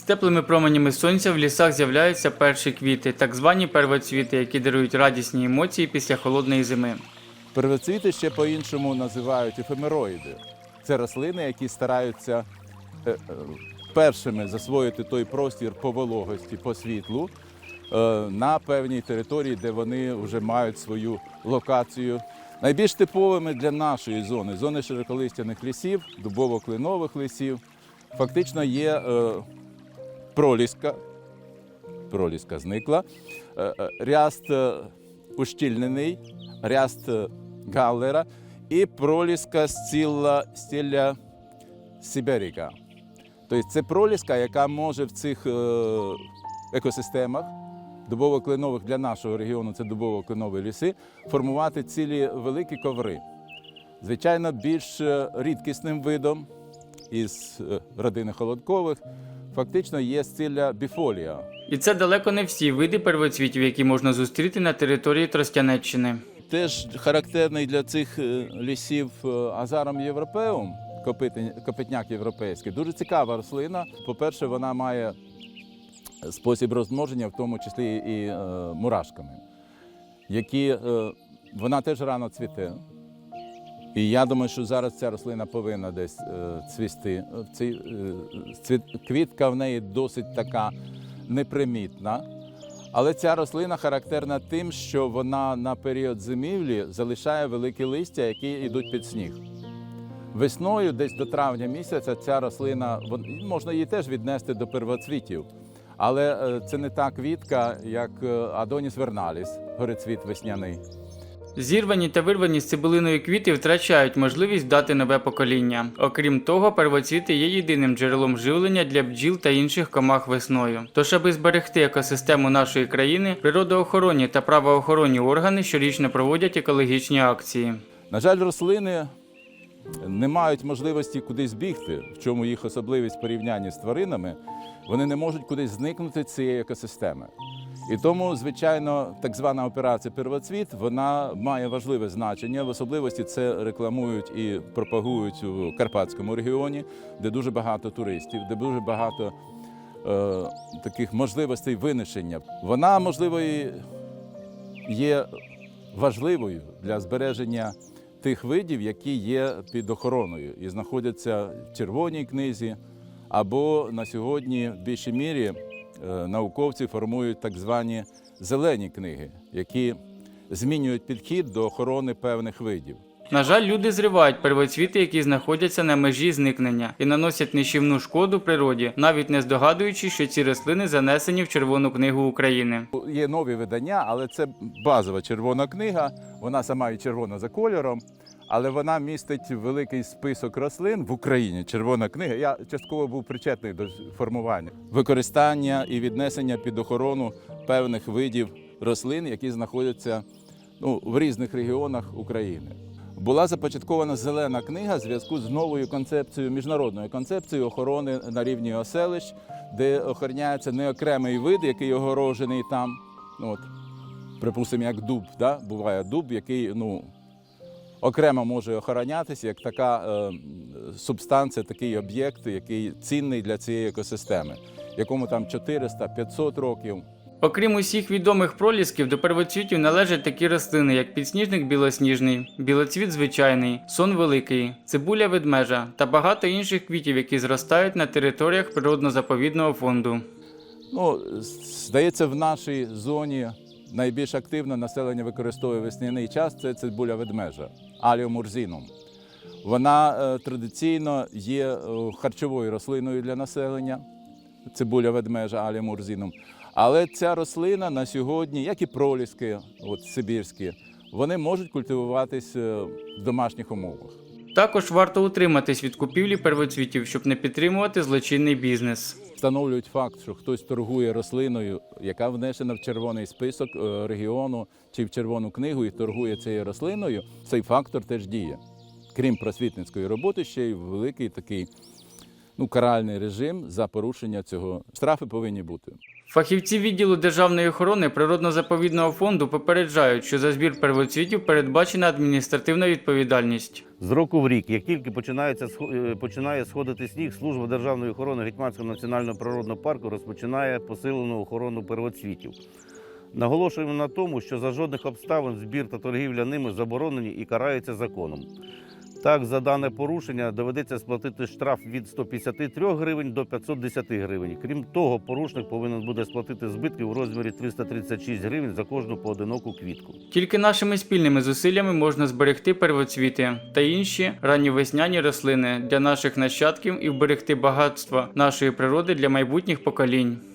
З теплими променями сонця в лісах з'являються перші квіти, так звані первоцвіти, які дарують радісні емоції після холодної зими. Первоцвіти ще по-іншому називають ефемероїди. Це рослини, які стараються е, е, першими засвоїти той простір по вологості, по світлу е, на певній території, де вони вже мають свою локацію. Найбільш типовими для нашої зони, зони широколистяних лісів, дубово-клинових лісів, фактично є проліска, проліска зникла, е, е, ряст е, ущільнений, ряст галлера і проліска стілля, стілля Сиберіка. Тобто це проліска, яка може в цих екосистемах дубово-кленових для нашого регіону, це дубово-кленові ліси, формувати цілі великі коври. Звичайно, більш рідкісним видом із родини холодкових фактично є стілля біфолія. І це далеко не всі види первоцвітів, які можна зустріти на території Тростянеччини. Теж характерний для цих е, лісів е, азаром європеум, копитняк європейський. Дуже цікава рослина. По-перше, вона має спосіб розмноження, в тому числі і е, мурашками, які е, вона теж рано цвіте. І я думаю, що зараз ця рослина повинна десь е, цвісти. Е, цвіт- квітка в неї досить така непримітна. Але ця рослина характерна тим, що вона на період зимівлі залишає великі листя, які йдуть під сніг. Весною, десь до травня місяця, ця рослина можна її теж віднести до первоцвітів. Але е, це не та квітка, як е, Адоніс верналіс, горецвіт весняний. Зірвані та вирвані з цибулиною квіти втрачають можливість дати нове покоління. Окрім того, первоцвіти є єдиним джерелом живлення для бджіл та інших комах весною. Тож, аби зберегти екосистему нашої країни, природоохоронні та правоохоронні органи щорічно проводять екологічні акції. На жаль, рослини не мають можливості кудись бігти, в чому їх особливість в порівнянні з тваринами. Вони не можуть кудись зникнути цієї екосистеми. І тому, звичайно, так звана операція Первоцвіт вона має важливе значення. В особливості це рекламують і пропагують у Карпатському регіоні, де дуже багато туристів, де дуже багато е, таких можливостей винищення. Вона, можливо, і є важливою для збереження тих видів, які є під охороною і знаходяться в червоній книзі, або на сьогодні в більшій мірі науковці формують так звані зелені книги, які змінюють підхід до охорони певних видів. На жаль, люди зривають первоцвіти, які знаходяться на межі зникнення, і наносять нищівну шкоду природі, навіть не здогадуючись, що ці рослини занесені в Червону книгу України. Є нові видання, але це базова червона книга. Вона сама і червона за кольором, але вона містить великий список рослин в Україні. Червона книга. Я частково був причетний до формування використання і віднесення під охорону певних видів рослин, які знаходяться ну, в різних регіонах України. Була започаткована зелена книга в зв'язку з новою концепцією, міжнародною концепцією охорони на рівні оселищ, де охороняється не окремий вид, який огорожений там. Ну, От, припустимо, як дуб. Да? Буває дуб, який ну, окремо може охоронятися як така е, субстанція, такий об'єкт, який цінний для цієї екосистеми, якому там 400-500 років. Окрім усіх відомих пролісків, до первоцвітів належать такі рослини, як підсніжник білосніжний, білоцвіт звичайний, сон великий, цибуля ведмежа та багато інших квітів, які зростають на територіях природно-заповідного фонду. Ну, здається, в нашій зоні найбільш активно населення використовує весняний час це цибуля ведмежа аліомурзінум. Вона е, традиційно є е, харчовою рослиною для населення, цибуля ведмежа аліомурзінум. Але ця рослина на сьогодні, як і проліски, от сибірські, вони можуть культивуватись е, в домашніх умовах. Також варто утриматись від купівлі первоцвітів, щоб не підтримувати злочинний бізнес. Встановлюють факт, що хтось торгує рослиною, яка внесена в червоний список е, регіону чи в червону книгу і торгує цією рослиною, цей фактор теж діє. Крім просвітницької роботи, ще й великий такий ну, каральний режим за порушення цього. Штрафи повинні бути. Фахівці відділу державної охорони природно-заповідного фонду попереджають, що за збір первоцвітів передбачена адміністративна відповідальність. З року в рік, як тільки починається е, починає сходити сніг, служба державної охорони Гетьманського національного природного парку розпочинає посилену охорону первоцвітів. Наголошуємо на тому, що за жодних обставин збір та торгівля ними заборонені і караються законом. Так, за дане порушення доведеться сплатити штраф від 153 гривень до 510 гривень. Крім того, порушник повинен буде сплатити збитки у розмірі 336 гривень за кожну поодиноку квітку. Тільки нашими спільними зусиллями можна зберегти первоцвіти та інші ранні весняні рослини для наших нащадків і вберегти багатство нашої природи для майбутніх поколінь.